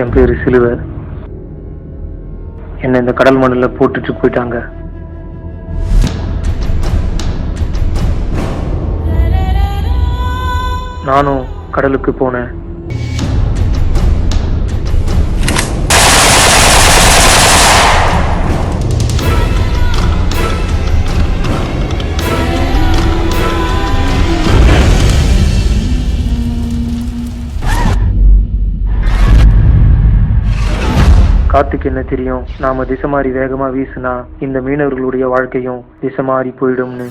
என் பேரு சிலுவை. என்னை இந்த கடல் மண்ணில் போட்டுட்டு போயிட்டாங்க. நானும் கடலுக்கு போனேன். காத்துக்கு என்ன தெரியும்? நாம திசை மாறி வேகமா வீசுனா இந்த மீனவர்களுடைய வாழ்க்கையும் திசை மாறி போயிடும்னு.